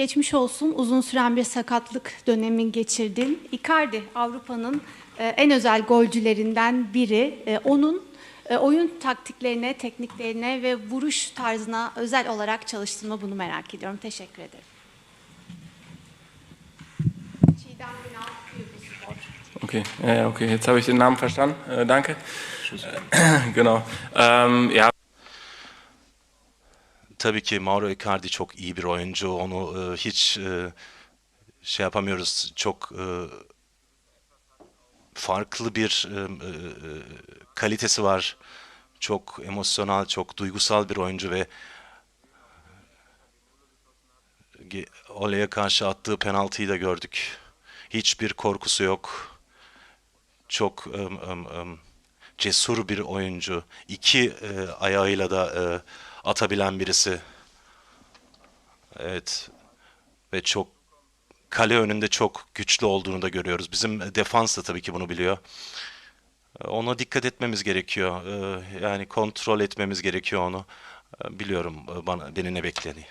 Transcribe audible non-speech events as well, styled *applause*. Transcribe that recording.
geçmiş olsun. Uzun süren bir sakatlık dönemi geçirdin. Icardi Avrupa'nın e, en özel golcülerinden biri. E, onun e, oyun taktiklerine, tekniklerine ve vuruş tarzına özel olarak çalıştığını bunu merak ediyorum. Teşekkür ederim. Okay, ja, ja, okay, jetzt habe ich den Namen verstanden. Äh, danke. *clears throat* genau. Ähm, ja, Tabii ki Mauro Icardi çok iyi bir oyuncu. Onu e, hiç e, şey yapamıyoruz. Çok e, farklı bir e, e, kalitesi var. Çok emosyonel, çok duygusal bir oyuncu ve Ole'ye karşı attığı penaltıyı da gördük. Hiçbir korkusu yok. Çok em, em, em, cesur bir oyuncu. İki e, ayağıyla da e, atabilen birisi. Evet. Ve çok kale önünde çok güçlü olduğunu da görüyoruz. Bizim defans da tabii ki bunu biliyor. E, Ona dikkat etmemiz gerekiyor. E, Yani kontrol etmemiz gerekiyor onu. E, Biliyorum e, bana beni ne beklediği.